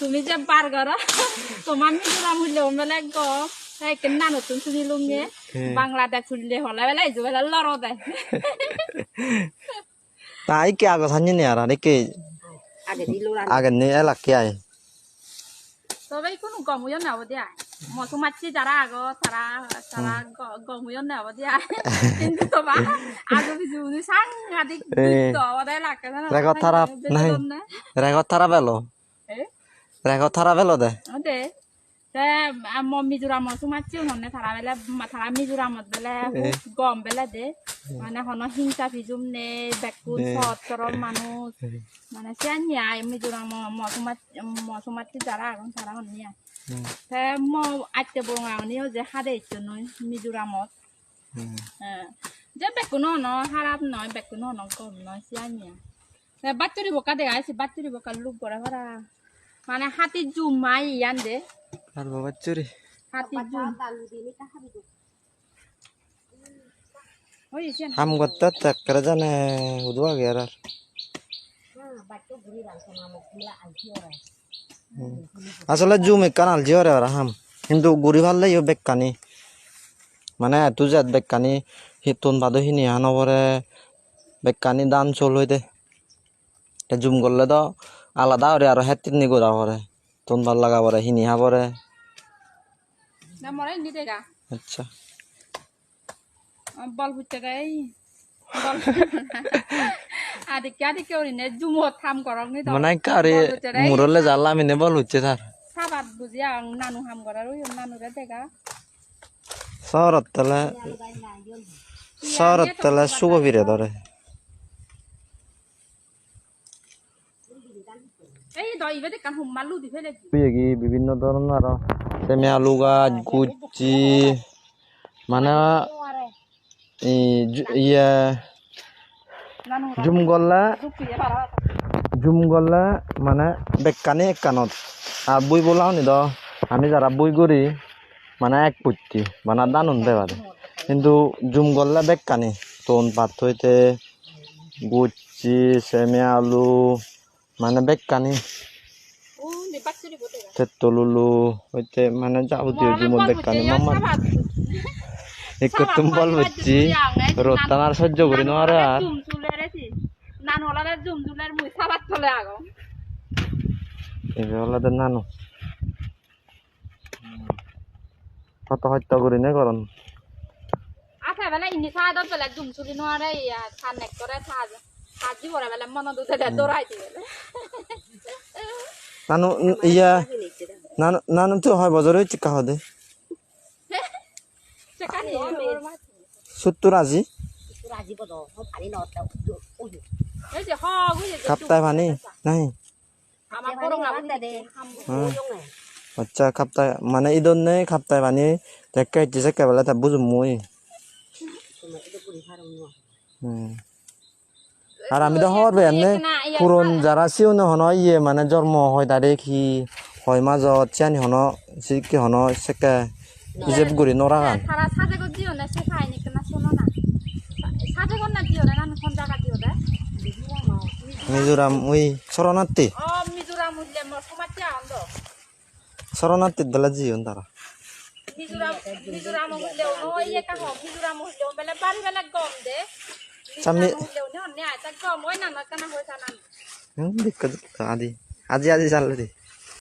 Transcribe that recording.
তুমি যে পার করো তোমার মিজোরাম হইলে বেলা গ এই কেনা নতুন শুনি লুঙ্গে? হ্যাঁ। বাংলাদেশ হইলে হলে বেলা এই বেলা লড়ো দেয় তা এই কে আগে সানি নি আর আর কে? আগে নি এলাক কে আয়? তবে কোনো গমুয় নেব দিয়া। মতো মাছি যারা আগ তারা তারা গমুয় নেব দিয়া। কিন্তু তোমার আগে কিছু সাংঘাতিক এ। ওদের লাগে রেগত খারাপ নাই। রেগত থারা বেলো? রেগত থারা বেলো দে দে তে আম মিজোরাম সুমাচ্ছি হনে থারা বেলা থারা মিজোরামত বেলা গম বেলা দে মানে হন হিংসা ফিজুম নে বেকুন সৎ সরল মানুষ মানে সিয়ানিয়া মিজোরাম মসুমাত মসুমাতি যারা এখন তারা হনিয়া তে ম আইতে বড়াওনিও যে হাদে ইচ্ছো নয় মিজোরামত হ্যাঁ যে বেকুন হন হারাপ নয় বেকুন হন গম নয় সিয়ানিয়া বাচ্চুরি বোকা দেখা আছে বাচ্চুরি বোকা লুক করে ভরা মানে হাতি জুম মাই ইয়ান দে আর বাবা চুরি। হাতি জুম। সিয়ান হাম করতে চাকরে জানে উদুয়া গে আর। আসলে জুম একান আলজি ওরে আর হাম। কিন্তু গুড়ি ভালো ইয়ে বেকানি। মানে এত যে বেকানি হিতুন বাদো হিনি হানবরে বেকানি দান চল হইতে। জুম করলে তো আলাদা ওরে আর হেতিন নি গোড়া পরে তুন ভালো লাগা পরে হিনি হা পরে আচ্ছা। বল ফুটতে গাই বল আদি কে আদি কেউ নে জুমো থাম করং নি মানে কারে মুরলে জালা মিনে বল হচ্ছে তার। সাবাত বুঝিয়া নানু হাম করার ওই নানু রে দেগা শহরত তলে শহরত তলে ফিরে ধরে এই দই বেদে কান হুম মালু দি ফেলে কি বিভিন্ন আরও? সেমি আলু গাছ গুচি মানে ইয়ে জুম গল্লা জুম গল্লা মানে বেকানি এক কানত আর বই বলাও নি আমি যারা বই করি মানে এক পুচ্ছি মানে দান উনতে পারে কিন্তু জুম গল্লা বেকানি তোন পাত হইতে গুচি সেমি আলু মানে বেকানি ও নি বাচ্চুরি বতে গা তেতলুলু হইতে মানে যাবতীয় জুমত বেকানি মামা একটু তুম বল বুঝছি রোতান আর সহ্য করি নোয়ারে আর রেছি নানু। কত হত্যা করি নে করন। আছে বেলা ইনি সাদত বেলা জুম চুলি নোয়ারে ইয়া সানেক করে সাজ সাজি পরে বেলা মন দুতে দে দৌড়াই বেলা ইয়া নানু নানু তো হয় বজরে চিকা হদে সত্তর আজি। বদ পানি নাই? ওই আচ্ছা কাপ্তায় মানে ইদন নেই কাপ্তায় পানি দেখে ইচ্ছে কেবলে তা বুঝুম মুই হুম। আর আমি তো হওয়ার এমনি পুরন যারা সিউনে হন ইয়ে মানে জন্ম হয় তারিখ সি হয় মাজত চিয়ানি হন সিকি হন সেকে হিসেব করি নরা গান। মিজোরাম উই শরণার্থী ও মিজোরাম উঠলে মোর সমাজে আনন্দ শরণার্থী দলা জিওন তারা মিজোরাম মিজোরাম উঠলে ও কা হম মিজোরাম উঠলে বেলা বাড়ি বেলা গম দে। চামি উঠলে নে নে আতা গম ওই না না কেনা হইতা না। দিক্কত আদি আজি আজি চালে দি।